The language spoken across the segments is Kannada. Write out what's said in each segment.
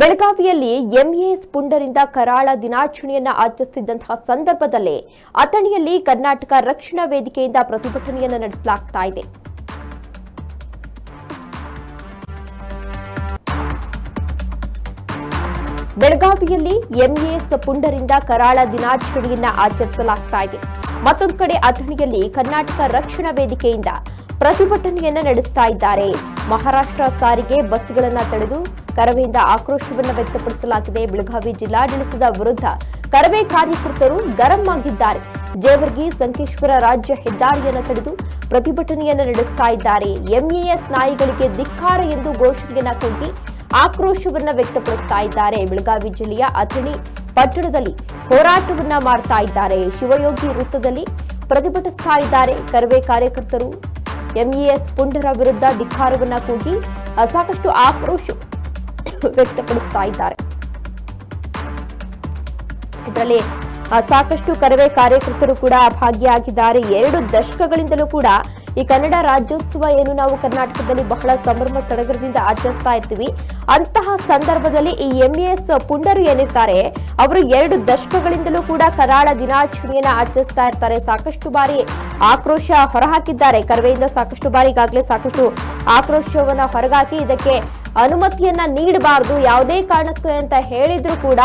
ಬೆಳಗಾವಿಯಲ್ಲಿ ಎಂಎಎಸ್ ಪುಂಡರಿಂದ ಕರಾಳ ದಿನಾಚರಣೆಯನ್ನ ಆಚರಿಸುತ್ತಿದ್ದಂತಹ ಸಂದರ್ಭದಲ್ಲೇ ಅಥಣಿಯಲ್ಲಿ ಕರ್ನಾಟಕ ರಕ್ಷಣಾ ವೇದಿಕೆಯಿಂದ ಪ್ರತಿಭಟನೆಯನ್ನ ನಡೆಸಲಾಗ್ತಾ ಇದೆ. ಬೆಳಗಾವಿಯಲ್ಲಿ ಎಂಎಎಸ್ ಪುಂಡರಿಂದ ಕರಾಳ ದಿನಾಚರಣೆಯನ್ನ ಆಚರಿಸಲಾಗ್ತಾ ಇದೆ. ಮತ್ತೊಂದು ಕಡೆ ಅಥಣಿಯಲ್ಲಿ ಕರ್ನಾಟಕ ರಕ್ಷಣಾ ವೇದಿಕೆಯಿಂದ ಪ್ರತಿಭಟನೆಯನ್ನ ನಡೆಸ್ತಾ ಇದ್ದಾರೆ. ಮಹಾರಾಷ್ಟ್ರ ಸಾರಿಗೆ ಬಸ್ಗಳನ್ನು ತಡೆದು ಕರವೆಯಿಂದ ಆಕ್ರೋಶವನ್ನ ವ್ಯಕ್ತಪಡಿಸಲಾಗಿದೆ. ಬೆಳಗಾವಿ ಜಿಲ್ಲಾಡಳಿತದ ವಿರುದ್ಧ ಕರವೇ ಕಾರ್ಯಕರ್ತರು ಗರಂ ಆಗಿದ್ದಾರೆ. ಜೇವರ್ಗಿ ಸಂಕೇಶ್ವರ ರಾಜ್ಯ ಹೆದ್ದಾರಿಯನ್ನು ತಡೆದು ಪ್ರತಿಭಟನೆಯನ್ನ ನಡೆಸ್ತಾ ಇದ್ದಾರೆ. ಎಂಇಎಸ್ ನಾಯಿಗಳಿಗೆ ಧಿಕ್ಕಾರ ಎಂದು ಘೋಷಣೆಯನ್ನ ಕೂಗಿ ಆಕ್ರೋಶವನ್ನ ವ್ಯಕ್ತಪಡಿಸ್ತಾ ಇದ್ದಾರೆ. ಬೆಳಗಾವಿ ಜಿಲ್ಲೆಯ ಅಥಣಿ ಪಟ್ಟಣದಲ್ಲಿ ಹೋರಾಟವನ್ನ ಮಾಡ್ತಾ ಇದ್ದಾರೆ. ಶಿವಯೋಗಿ ವೃತ್ತದಲ್ಲಿ ಪ್ರತಿಭಟಿಸ್ತಾ ಇದ್ದಾರೆ. ಕರವೇ ಕಾರ್ಯಕರ್ತರು ಎಂಇಎಸ್ ಪುಂಡರ ವಿರುದ್ಧ ಧಿಕ್ಕಾರವನ್ನ ಕೂಗಿ, ಸಾಕಷ್ಟು ಆಕ್ರೋಶ ವ್ಯಕ್ತಪಡಿಸ್ತಾ ಇದ್ದಾರೆ. ಇದರಲ್ಲಿ ಸಾಕಷ್ಟು ಕರವೇ ಕಾರ್ಯಕರ್ತರು ಕೂಡ ಭಾಗಿಯಾಗಿದ್ದಾರೆ. ಎರಡು ದಶಕಗಳಿಂದಲೂ ಕೂಡ ಈ ಕನ್ನಡ ರಾಜ್ಯೋತ್ಸವ ಏನು ನಾವು ಕರ್ನಾಟಕದಲ್ಲಿ ಬಹಳ ಸಂಭ್ರಮ ಸಡಗರದಿಂದ ಆಚರಿಸ್ತಾ ಇರ್ತೀವಿ. ಅಂತಹ ಸಂದರ್ಭದಲ್ಲಿ ಈ ಎಂಎಸ್ ಪುಂಡರು ಏನಿರ್ತಾರೆ, ಅವರು ಎರಡು ದಶಕಗಳಿಂದಲೂ ಕೂಡ ಕರಾಳ ದಿನಾಚರಣೆಯನ್ನ ಆಚರಿಸ್ತಾ ಇರ್ತಾರೆ. ಸಾಕಷ್ಟು ಬಾರಿ ಆಕ್ರೋಶ ಹೊರಹಾಕಿದ್ದಾರೆ. ಕರವೆಯಿಂದ ಸಾಕಷ್ಟು ಬಾರಿ ಈಗಾಗಲೇ ಸಾಕಷ್ಟು ಆಕ್ರೋಶವನ್ನ ಹೊರಗಾಕಿ ಇದಕ್ಕೆ ಅನುಮತಿಯನ್ನ ನೀಡಬಾರದು, ಯಾವುದೇ ಕಾರಣಕ್ಕೆ ಅಂತ ಹೇಳಿದ್ರು ಕೂಡ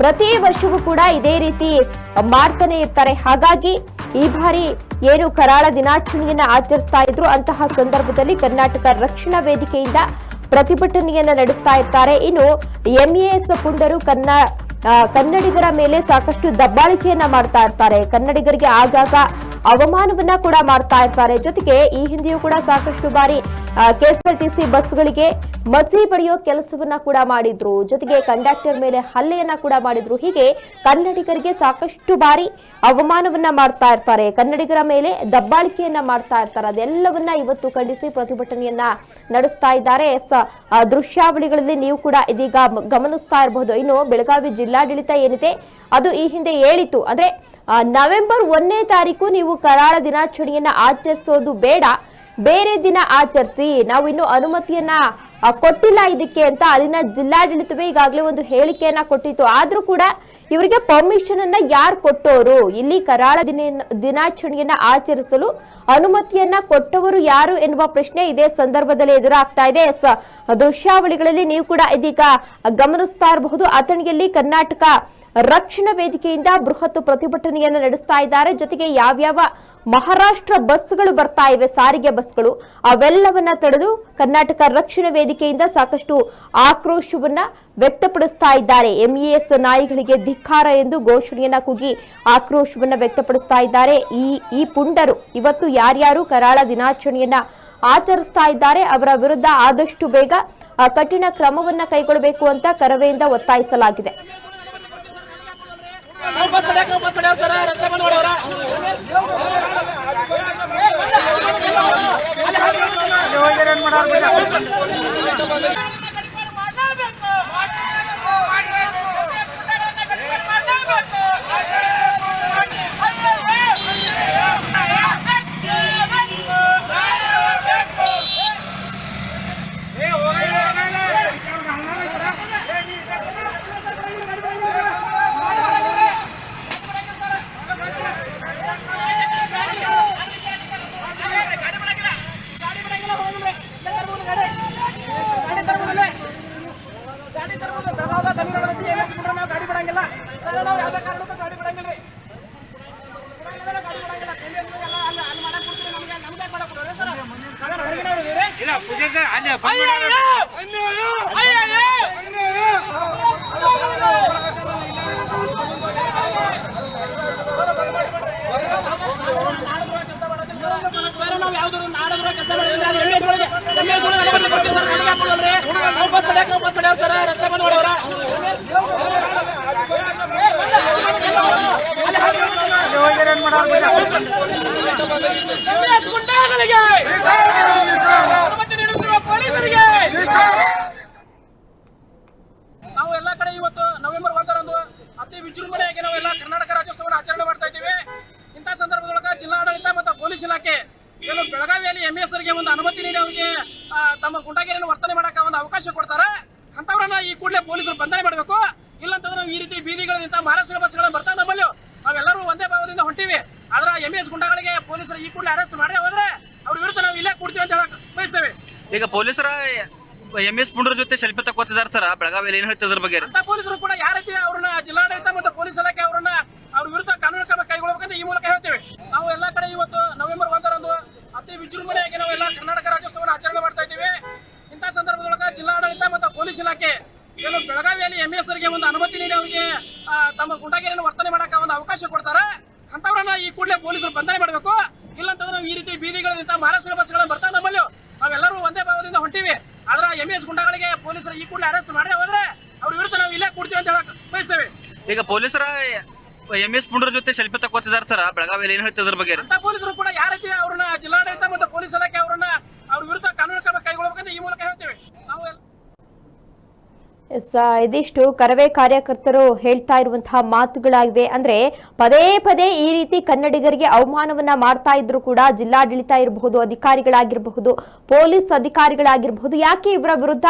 ಪ್ರತಿ ವರ್ಷವೂ ಕೂಡ ಇದೇ ರೀತಿ ಮಾಡ್ತಾನೆ ಇರ್ತಾರೆ. ಹಾಗಾಗಿ ಈ ಬಾರಿ ಏನು ಕರಾಳ ದಿನಾಚರಣೆಯನ್ನ ಆಚರಿಸ್ತಾ ಇದ್ರು, ಅಂತಹ ಸಂದರ್ಭದಲ್ಲಿ ಕರ್ನಾಟಕ ರಕ್ಷಣಾ ವೇದಿಕೆಯಿಂದ ಪ್ರತಿಭಟನೆಯನ್ನ ನಡೆಸ್ತಾ ಇರ್ತಾರೆ. ಇನ್ನು ಎಂಇಎಸ್ ಪುಂಡರು ಕನ್ನ ಕನ್ನಡಿಗರ ಮೇಲೆ ಸಾಕಷ್ಟು ದಬ್ಬಾಳಿಕೆಯನ್ನ ಮಾಡ್ತಾ ಇರ್ತಾರೆ. ಕನ್ನಡಿಗರಿಗೆ ಆಗಾಗ ಅವಮಾನವನ್ನ ಕೂಡ ಮಾಡ್ತಾ ಇರ್ತಾರೆ. ಜೊತೆಗೆ ಈ ಹಿಂದೆಯೂ ಕೂಡ ಸಾಕಷ್ಟು ಬಾರಿ ಕೆಎಸ್ಆರ್ಟಿಸಿ ಬಸ್ಗಳಿಗೆ ಮಸಿ ಬಡಿಯೋ ಕೆಲಸವನ್ನ ಕೂಡ ಮಾಡಿದ್ರು. ಜೊತೆಗೆ ಕಂಡಕ್ಟರ್ ಮೇಲೆ ಹಲ್ಲೆಯನ್ನ ಕೂಡ ಮಾಡಿದ್ರು. ಹೀಗೆ ಕನ್ನಡಿಗರಿಗೆ ಸಾಕಷ್ಟು ಬಾರಿ ಅವಮಾನವನ್ನ ಮಾಡ್ತಾ ಇರ್ತಾರೆ. ಕನ್ನಡಿಗರ ಮೇಲೆ ದಬ್ಬಾಳಿಕೆಯನ್ನ ಮಾಡ್ತಾ ಇರ್ತಾರೆ. ಅದೆಲ್ಲವನ್ನ ಇವತ್ತು ಖಂಡಿಸಿ ಪ್ರತಿಭಟನೆಯನ್ನ ನಡೆಸ್ತಾ ಇದ್ದಾರೆ. ದೃಶ್ಯಾವಳಿಗಳಲ್ಲಿ ನೀವು ಕೂಡ ಇದೀಗ ಗಮನಿಸ್ತಾ ಇರಬಹುದು ಇನ್ನು ಬೆಳಗಾವಿ ಜಿಲ್ಲಾಡಳಿತ ಏನಿದೆ, ಅದು ಈ ಹಿಂದೆ ಹೇಳಿತು ಅಂದ್ರೆ ನವೆಂಬರ್ ಒಂದನೇ ತಾರೀಕು ನೀವು ಕರಾಳ ದಿನಾಚರಣೆಯನ್ನ ಆಚರಿಸೋದು ಬೇಡ. ಬೇರೆ ದಿನ ಆಚರಿಸಿ ನಾವು ಇನ್ನು ಅನುಮತಿಯನ್ನ ಕೊಟ್ಟಿಲ್ಲ ಇದಕ್ಕೆ ಅಂತ ಅಲ್ಲಿನ ಜಿಲ್ಲಾಡಳಿತವೇ ಈಗಾಗಲೇ ಒಂದು ಹೇಳಿಕೆಯನ್ನ ಕೊಟ್ಟಿತ್ತು. ಆದ್ರೂ ಕೂಡ ಇವರಿಗೆ ಪರ್ಮಿಷನ್ ಅನ್ನ ಯಾರು ಕೊಟ್ಟೋರು? ಇಲ್ಲಿ ಕರಾಳ ದಿನ, ದಿನಾಚರಣೆಯನ್ನ ಆಚರಿಸಲು ಅನುಮತಿಯನ್ನ ಕೊಟ್ಟವರು ಯಾರು ಎನ್ನುವ ಪ್ರಶ್ನೆ ಇದೇ ಸಂದರ್ಭದಲ್ಲಿ ಎದುರಾಗ್ತಾ ಇದೆ. ದೃಶ್ಯಾವಳಿಗಳಲ್ಲಿ ನೀವು ಕೂಡ ಇದೀಗ ಗಮನಿಸ್ತಾ ಇರಬಹುದು. ಅಥಣಿಯಲ್ಲಿ ಕರ್ನಾಟಕ ರಕ್ಷಣಾ ವೇದಿಕೆಯಿಂದ ಬೃಹತ್ ಪ್ರತಿಭಟನೆಯನ್ನು ನಡೆಸ್ತಾ ಇದ್ದಾರೆ. ಜೊತೆಗೆ ಯಾವ್ಯಾವ ಮಹಾರಾಷ್ಟ್ರ ಬಸ್ಗಳು ಬರ್ತಾ ಇವೆ, ಸಾರಿಗೆ ಬಸ್ಗಳು ಅವೆಲ್ಲವನ್ನ ತಡೆದು ಕರ್ನಾಟಕ ರಕ್ಷಣಾ ವೇದಿಕೆಯಿಂದ ಸಾಕಷ್ಟು ಆಕ್ರೋಶವನ್ನ ವ್ಯಕ್ತಪಡಿಸ್ತಾ ಇದ್ದಾರೆ. ಎಂಇಎಸ್ ನಾಯಿಗಳಿಗೆ ಧಿಕ್ಕಾರ ಎಂದು ಘೋಷಣೆಯನ್ನ ಕೂಗಿ ಆಕ್ರೋಶವನ್ನ ವ್ಯಕ್ತಪಡಿಸ್ತಾ ಇದ್ದಾರೆ. ಈ ಈ ಪುಂಡರು ಇವತ್ತು ಯಾರ್ಯಾರು ಕರಾಳ ದಿನಾಚರಣೆಯನ್ನ ಆಚರಿಸ್ತಾ ಇದ್ದಾರೆ, ಅವರ ವಿರುದ್ಧ ಆದಷ್ಟು ಬೇಗ ಕಠಿಣ ಕ್ರಮವನ್ನ ಕೈಗೊಳ್ಳಬೇಕು ಅಂತ ಕರವೆಯಿಂದ ಒತ್ತಾಯಿಸಲಾಗಿದೆ. ಬಸ್ ತಡ್ಯಾಕ દે ಇಲಾಖೆ ಬೆಳಗಾವಿಯಲ್ಲಿ ಎಂ ಎಸ್ ಅವರಿಗೆ ಒಂದು ಅನುಮತಿ ನೀಡಿ ಅವರಿಗೆ ತಮ್ಮ ಗುಂಡಾಗಿರಿಯನ್ನು ವರ್ತನೆ ಮಾಡಕ್ಕೆ ಒಂದು ಅವಕಾಶ ಕೊಡ್ತಾರೆ. ಅಂತವರನ್ನ ಈ ಕೂಡಲೇ ಪೊಲೀಸರು ಬಂಧನೆ ಮಾಡಬೇಕು. ಇಲ್ಲಂತಂದ್ರೆ ನಾವು ಈ ರೀತಿ ಬೀದಿಗಳಿಂತ ಮಹಾರಾಷ್ಟ್ರ ಬಸ್ಗಳನ್ನು ಬರ್ತಾ ನಮ್ಮಲ್ಲಿ ನಾವೆಲ್ಲರೂ ಒಂದೇ ಭಾವದಿಂದ ಹೊಂಟಿವಿ. ಆದ್ರೆ ಎಂ ಎಸ್ ಗುಂಡಗಳಿಗೆ ಪೊಲೀಸರು ಈ ಕೂಡಲೇ ಅರೆಸ್ಟ್ ಮಾಡೇ ಹೋದ್ರೆ ಅವ್ರ ವಿರುದ್ಧ ನಾವು ಇಲ್ಲೇ ಕೊಡ್ತೀವಿ ಅಂತ ಹೇಳಕ್ ಬಯಸ್ತೇವೆ. ಈಗ ಪೊಲೀಸರ ಎಂ ಎಸ್ ಪುಂಡ್ರ ಜೊತೆ ಸೆಲ್ಫಿ ತಕ್ಕೋತಿದ್ದಾರೆ ಸರ್. ಬೆಳಗಾವಿಯಲ್ಲಿ ಏನ್ ಹೇಳ್ತಿದ್ರ ಬಗ್ಗೆ? ಅಂತ ಪೊಲೀಸರು ಕೂಡ ಯಾವ ರೀತಿ ಅವ್ರನ್ನ ಜಿಲ್ಲಾಡಳಿತ ಮತ್ತು ಪೊಲೀಸ್ ಇಲಾಖೆ ಅವರನ್ನ ಅವ್ರ ವಿರುದ್ಧ ಕಾನೂನು ಕ್ರಮ ಕೈಗೊಳ್ಳಬೇಕಂತ ಈ ಮೂಲಕ ಹೇಳ್ತೇವೆ ನಾವು ಎಲ್ಲಾ ಕಡೆ ಇವತ್ತು ನವೆಂಬರ್ ಒಂದರಂದು ಅತಿ ವಿಜೃಂಭಣೆಯಾಗಿ ನಾವೆಲ್ಲ ಕರ್ನಾಟಕ ರಾಜ್ಯೋತ್ಸವವನ್ನು ಆಚರಣೆ ಮಾಡ್ತಾ ಇದ್ದೀವಿ ಇಂಥ ಸಂದರ್ಭದೊಳಗ ಜಿಲ್ಲಾಡಳಿತ ಮತ್ತು ಪೊಲೀಸ್ ಇಲಾಖೆ ಏನು ಬೆಳಗಾವಿಯಲ್ಲಿ ಎಂ ಎಸ್ ಅವರಿಗೆ ಒಂದು ಅನುಮತಿ ನೀಡಿ ಅವರಿಗೆ ತಮ್ಮ ಗುಂಡಾಗಿರಿಯನ್ನು ವರ್ತನೆ ಮಾಡಕ್ಕೆ ಒಂದು ಅವಕಾಶ ಕೊಡ್ತಾರೆ. ಅಂತವ್ರನ್ನ ಈ ಕೂಡಲೇ ಪೊಲೀಸರು ಬಂಧನೆ ಮಾಡಬೇಕು. ಇಲ್ಲಂತಂದ್ರೆ ನಾವು ಈ ರೀತಿ ಬೀದಿಗಳಿಂದ ಮಹಾರಾಷ್ಟ್ರ ಬಸ್ಗಳು ಬರ್ತಾ ನಮ್ಮಲ್ಲಿ ನಾವೆಲ್ಲರೂ ಒಂದೇ ಭಾವದಿಂದ ಹೊಂಟಿವಿ. ಆದ್ರೆ ಎಂ ಎಸ್ ಗುಂಡಗಳಿಗೆ ಪೊಲೀಸರು ಈ ಕೂಡಲೇ ಅರೆಸ್ಟ್ ಮಾಡಿ ಹೋದ್ರೆ ಅವ್ರ ವಿರುದ್ಧ ನಾವು ಇಲ್ಲೇ ಕೊಡ್ತೀವಿ ಅಂತ ಹೇಳಕ್ ಬಯಸ್ತೇವೆ. ಈಗ ಪೊಲೀಸರ ಎಂ ಎಸ್ ಪುಂಡ್ರ ಜೊತೆ ಸೆಲ್ಫಿ ತಗೋತಿದ್ದಾರೆ ಸರ್ ಬೆಳಗಾವಿಯಲ್ಲಿ ಏನ್ ಹೇಳ್ತಿದ್ರ ಬಗ್ಗೆ? ಅಂತ ಪೊಲೀಸರು ಕೂಡ ಯಾವ ರೀತಿ ಅವ್ರನ್ನ ಜಿಲ್ಲಾಡಳಿತ ಮತ್ತು ಪೊಲೀಸ್ ಇಲಾಖೆ ಅವರನ್ನ ಅವ್ರ ವಿರುದ್ಧ ಕಾನೂನು ಕ್ರಮ ಕೈಗೊಳ್ಳಬೇಕಂತ ಈ ಮೂಲಕ ಹೇಳ್ತೇವೆ ನಾವು ಎಲ್ಲ- ಎಸ್, ಆ, ಇದಿಷ್ಟು ಕರವೇ ಕಾರ್ಯಕರ್ತರು ಹೇಳ್ತಾ ಇರುವಂತಹ ಮಾತುಗಳಾಗಿವೆ. ಅಂದ್ರೆ ಪದೇ ಪದೇ ಈ ರೀತಿ ಕನ್ನಡಿಗರಿಗೆ ಅವಮಾನವನ್ನ ಮಾಡ್ತಾ ಇದ್ರು ಕೂಡ ಜಿಲ್ಲಾಡಳಿತ ಇರಬಹುದು, ಅಧಿಕಾರಿಗಳಾಗಿರಬಹುದು, ಪೊಲೀಸ್ ಅಧಿಕಾರಿಗಳಾಗಿರಬಹುದು, ಯಾಕೆ ಇವರ ವಿರುದ್ಧ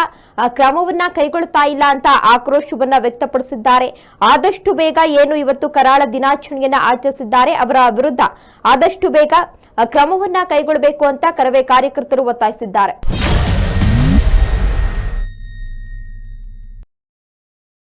ಕ್ರಮವನ್ನ ಕೈಗೊಳ್ತಾ ಇಲ್ಲ ಅಂತ ಆಕ್ರೋಶವನ್ನ ವ್ಯಕ್ತಪಡಿಸಿದ್ದಾರೆ. ಆದಷ್ಟು ಬೇಗ ಏನು ಇವತ್ತು ಕರಾಳ ದಿನಾಚರಣೆಯನ್ನ ಆಚರಿಸಿದ್ದಾರೆ ಅವರ ವಿರುದ್ಧ, ಆದಷ್ಟು ಬೇಗ ಕ್ರಮವನ್ನ ಕೈಗೊಳ್ಳಬೇಕು ಅಂತ ಕರವೇ ಕಾರ್ಯಕರ್ತರು ಒತ್ತಾಯಿಸಿದ್ದಾರೆ.